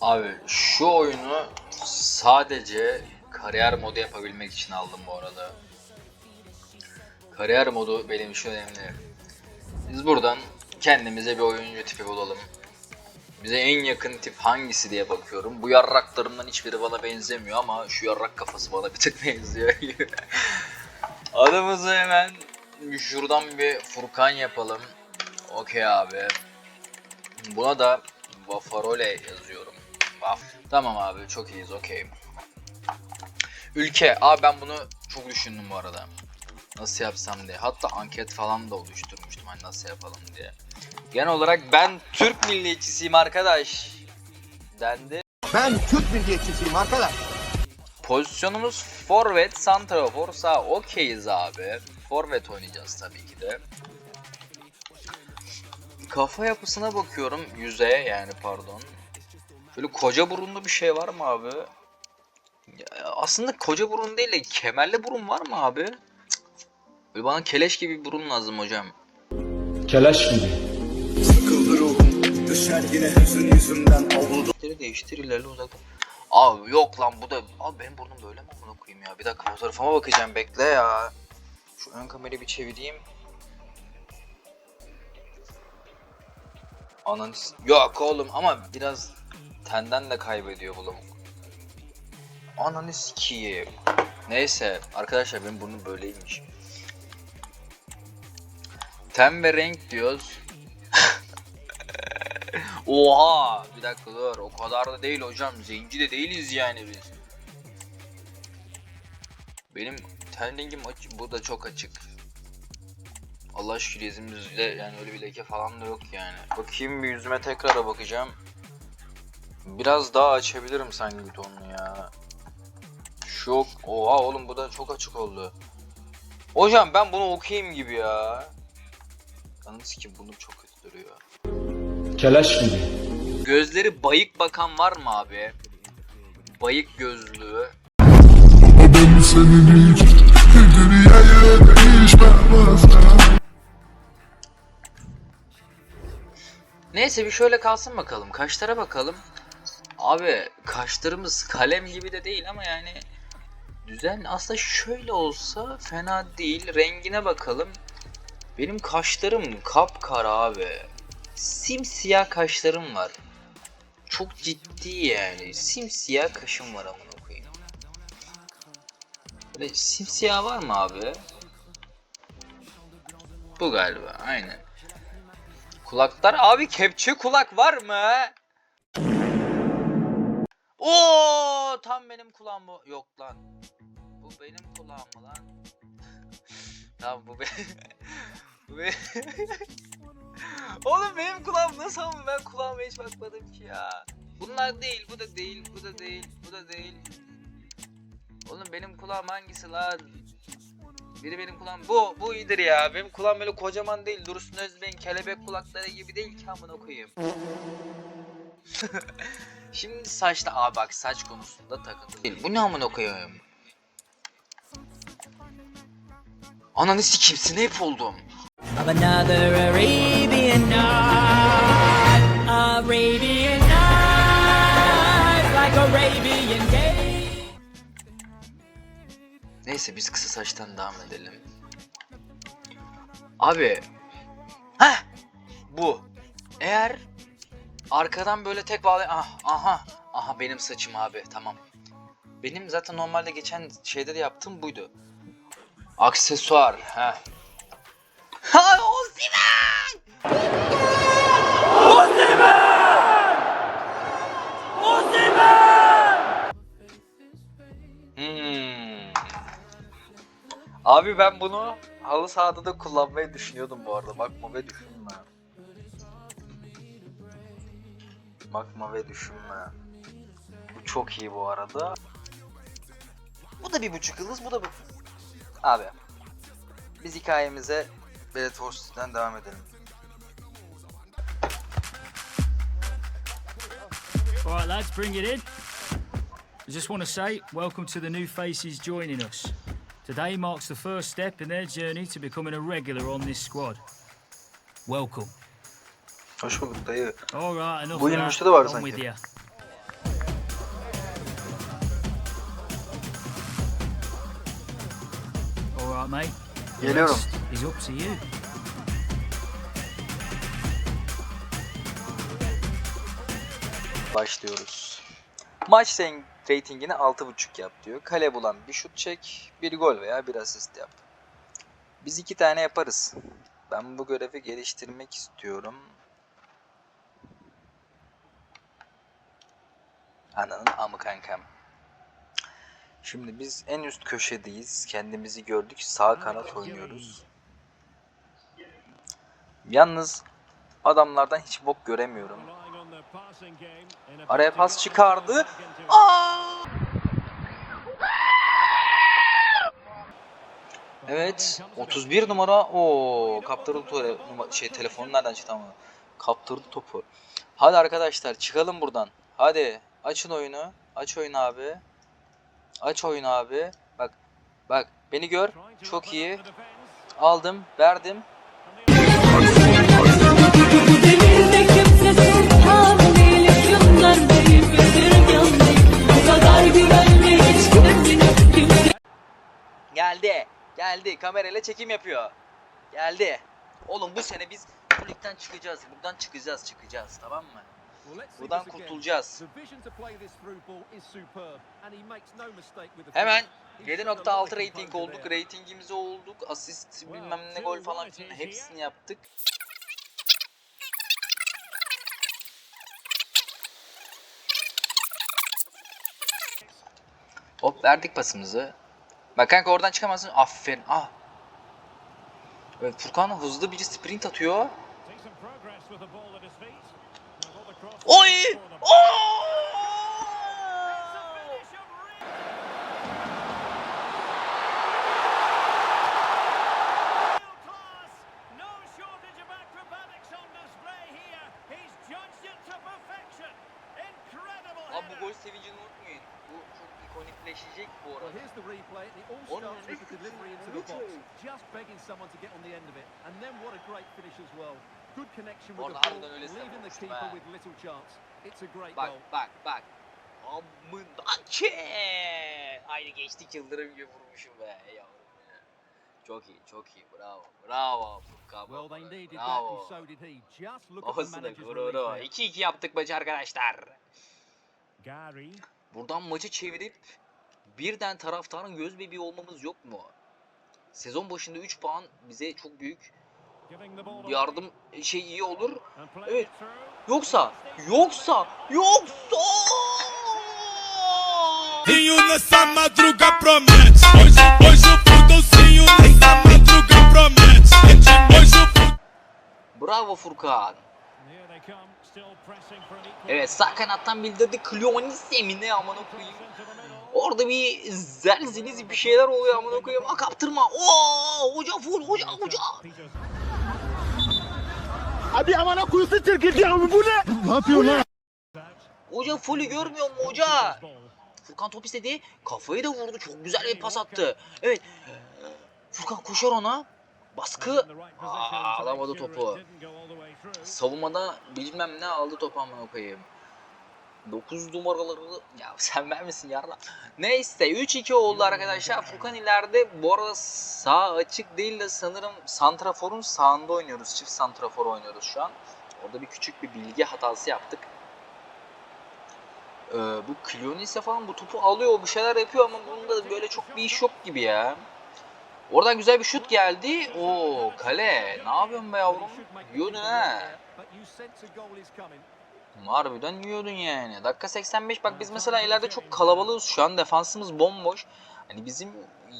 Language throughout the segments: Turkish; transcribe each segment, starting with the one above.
Abi şu oyunu sadece kariyer modu yapabilmek için aldım bu arada. Kariyer modu benim için önemli. Biz buradan kendimize bir oyuncu tipi bulalım. Bize en yakın tip hangisi diye bakıyorum. Bu yarraklarımdan hiçbiri bana benzemiyor ama şu yarrak kafası bana bir tık benziyor. Adımızı hemen şuradan bir Furkan yapalım. Okey abi. Buna da Vafarole yazıyorum. Vaf. Tamam abi çok iyiyiz okey. Ülke. Abi ben bunu çok düşündüm bu arada. Nasıl yapsam diye. Hatta anket falan da oluşturmuştum hani nasıl yapalım diye. Genel olarak ben Türk milliyetçisiyim arkadaş. Dendi. Ben Türk milliyetçisiyim arkadaş. Pozisyonumuz forvet, santrafor, sağ okeyiz abi. Forvet oynayacağız tabii ki de. Kafa yapısına bakıyorum yüzeye yani pardon. Böyle koca burunlu bir şey var mı abi? Ya, aslında koca burun değil de kemerli burun var mı abi? Böyle bana keleş gibi bir burun lazım hocam. Keleş gibi. Sıkıldı ruhum Düşer yine hüzün yüzümden avuldu Değiştir değiştir ilerle uzak. Abi yok lan bu da... Abi benim burnum böyle mi amına koyayım ya? Bir dakika fotoğrafıma bakacağım bekle ya. Şu ön kamerayı bir çevireyim. Ananı Yok oğlum ama biraz tenden de kaybediyor bu lavuk. Ananı sikiyim. Neyse arkadaşlar benim burnum böyleymiş. Ten ve renk diyoruz. Oha! Bir dakika dur. O kadar da değil hocam. Zenci de değiliz yani biz. Benim ten rengim aç- bu da çok açık. Allah şükür yüzümüzde yani öyle bir leke falan da yok yani. Bakayım bir yüzüme tekrar bakacağım. Biraz daha açabilirim sanki tonunu ya. Çok. Oha oğlum bu da çok açık oldu. Hocam ben bunu okuyayım gibi ya. Yalnız ki bunu çok kötü duruyor. Keleş gibi. Gözleri bayık bakan var mı abi? Bayık gözlüğü. Neyse bir şöyle kalsın bakalım. Kaşlara bakalım. Abi kaşlarımız kalem gibi de değil ama yani düzen aslında şöyle olsa fena değil. Rengine bakalım. Benim kaşlarım kapkara abi. Simsiyah kaşlarım var. Çok ciddi yani. Simsiyah kaşım var amına koyayım. Böyle simsiyah var mı abi? Bu galiba aynen. Kulaklar abi kepçe kulak var mı? Oo tam benim kulağım bu. Yok lan. Bu benim kulağım mı lan? tamam bu benim. bu benim. Oğlum benim kulağım nasıl ama ben kulağıma hiç bakmadım ki ya. Bunlar değil, bu da değil, bu da değil, bu da değil. Oğlum benim kulağım hangisi lan? Biri benim kulağım bu, bu iyidir ya. Benim kulağım böyle kocaman değil. Dursun Özbek'in kelebek kulakları gibi değil ki amına koyayım. Şimdi saçta abi bak saç konusunda takıntı değil. Bu ne amına koyayım? Ananı sikeyim Snape oldum. of another Arabian night. Arabian night, like Arabian. Neyse biz kısa saçtan devam edelim. Abi. Heh. Bu. Eğer arkadan böyle tek bağlay... Ah, aha. Aha benim saçım abi. Tamam. Benim zaten normalde geçen şeyde de yaptığım buydu. Aksesuar. Heh. Ha Osimhen! Hmm. Abi ben bunu halı sahada da kullanmayı düşünüyordum bu arada. Bakma ve düşünme. Bakma ve düşünme. Bu çok iyi bu arada. Bu da bir buçuk yıldız, bu da bu. Abi. Biz hikayemize Belet Horse'den devam edelim. All right, lads, bring it in. I just want to say, welcome to the new faces joining us. Today marks the first step in their journey to becoming a regular on this squad. Welcome. Hoş bulduk dayı. Bu 23'te de var sanki. Geliyorum. Başlıyoruz. Maç ratingini 6.5 yap diyor. Kale bulan bir şut çek, bir gol veya bir asist yap. Biz iki tane yaparız. Ben bu görevi geliştirmek istiyorum. Ananın amı kankam. Şimdi biz en üst köşedeyiz. Kendimizi gördük. Sağ kanat oynuyoruz. Yalnız adamlardan hiç bok göremiyorum. Araya pas çıkardı. Aa! Evet, 31 numara. O kaptırdı numa- şey telefonu nereden çıktı ama. Kaptırdı topu. Hadi arkadaşlar çıkalım buradan. Hadi açın oyunu. Aç oyunu abi. Aç oyunu abi. Bak. Bak beni gör. Çok iyi. Aldım, verdim. Geldi. Geldi. Kamerayla çekim yapıyor. Geldi. Oğlum bu sene biz bu ligden çıkacağız. Buradan çıkacağız, çıkacağız. Tamam mı? Buradan kurtulacağız. Hemen 7.6 rating olduk. Ratingimizi olduk. Asist bilmem ne gol falan filan hepsini yaptık. Hop verdik pasımızı. Bak kanka oradan çıkamazsın. Aferin. Ah. Evet Furkan hızlı bir sprint atıyor. Oy! Oo! Oh! Abi bu gol sevincini unutmayın. Bu çok ikonikleşecek bu arada. Here's the replay. It all starts with the delivery into the box. Just begging someone to get on the end of it. And then what a great finish as well. Good connection with Orada the ball, harbiden öylesine leaving the keeper ha. with little chance. It's a great Bak goal. bak bak. Amından ki. Aynı geçtik yıldırım gibi vurmuşum be yavrum ya. Çok iyi çok iyi bravo bravo Furkan Well, they needed that and bravo. so did he. Just look at the Babasına manager's gururu. relief there. 2-2 yaptık maçı arkadaşlar. Gary. Buradan maçı çevirip birden taraftarın göz bebeği olmamız yok mu? Sezon başında 3 puan bize çok büyük yardım şey iyi olur. Evet. Yoksa, yoksa, yoksa. Nessa madruga promete. Hoje, hoje o Furduncinho nessa madruga promete. Hoje o. Bravo Furkan. Evet sağ kanattan bildirdi Cleonis mi ne amına koyayım. Orada bir zelzeliz bir şeyler oluyor amına koyayım. Aa kaptırma. Oo hoca full hoca hoca. Abi amana kuyusu çirkildi abi bu ne? Ne yapıyor lan? Hoca fullü görmüyor mu hoca? Furkan top istedi. Kafayı da vurdu. Çok güzel bir pas attı. Evet. Furkan koşar ona. Baskı. Aa, alamadı topu. Savunmada bilmem ne aldı topu amına koyayım. 9 numaraları ya sen ben misin yarla? Neyse 3-2 oldu arkadaşlar. Furkan ileride bu arada sağ açık değil de sanırım santraforun sağında oynuyoruz. Çift santrafor oynuyoruz şu an. Orada bir küçük bir bilgi hatası yaptık. Ee, bu Cleonis'e falan bu topu alıyor bir şeyler yapıyor ama bunda böyle çok bir iş yok gibi ya. Oradan güzel bir şut geldi. Oo kale. Ne yapıyorsun be yavrum? Yiyordun ha. Harbiden yiyordun yani. Dakika 85 bak biz mesela ileride çok kalabalığız şu an. Defansımız bomboş. Hani bizim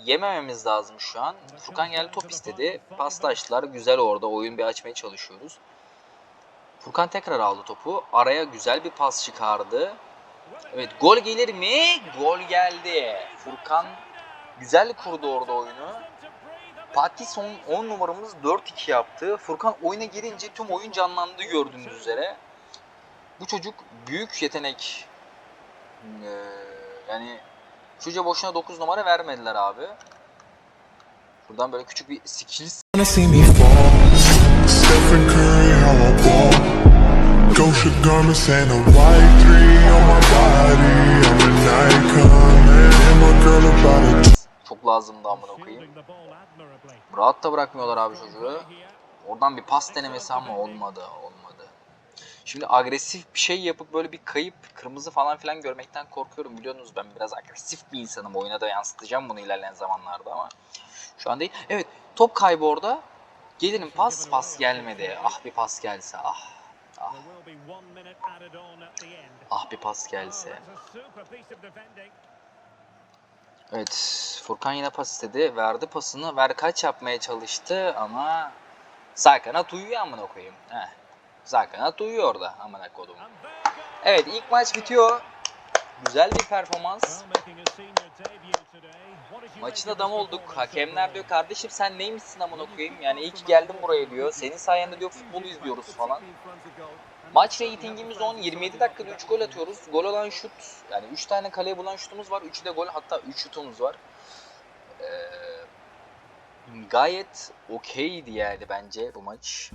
yemememiz lazım şu an. Furkan geldi top istedi. Paslaştılar. Güzel orada. Oyun bir açmaya çalışıyoruz. Furkan tekrar aldı topu. Araya güzel bir pas çıkardı. Evet gol gelir mi? Gol geldi. Furkan güzel kurdu orada oyunu. Fatih son 10 numaramız 4-2 yaptı. Furkan oyuna girince tüm oyun canlandı gördüğünüz üzere. Bu çocuk büyük yetenek. Ee, yani çocuğa boşuna 9 numara vermediler abi. Buradan böyle küçük bir çok Çok lazımdı amına koyayım. Rahat da bırakmıyorlar abi çocuğu. Oradan bir pas denemesi ama olmadı, olmadı. Şimdi agresif bir şey yapıp böyle bir kayıp, kırmızı falan filan görmekten korkuyorum. Biliyorsunuz ben biraz agresif bir insanım. Oyuna da yansıtacağım bunu ilerleyen zamanlarda ama şu an değil. Evet, top kaybı orada. Gelirim pas, pas gelmedi. Ah bir pas gelse, ah. Ah, ah bir pas gelse. Evet, Furkan yine pas istedi. Verdi pasını. Ver kaç yapmaya çalıştı ama Sakanat uyuyor amına koyayım. Heh. Sakanat uyuyor orada amına kodum. Evet ilk maç bitiyor. Güzel bir performans. Maçın adamı olduk. Hakemler diyor kardeşim sen neymişsin amına koyayım. Yani iyi ki geldin buraya diyor. Senin sayende diyor futbolu izliyoruz falan. Maç ratingimiz 10. 27 dakikada 3 gol atıyoruz. Gol olan şut yani 3 tane kaleye bulan şutumuz var. 3'ü de gol hatta 3 şutumuz var. Ee, gayet okeydi yani bence bu maç.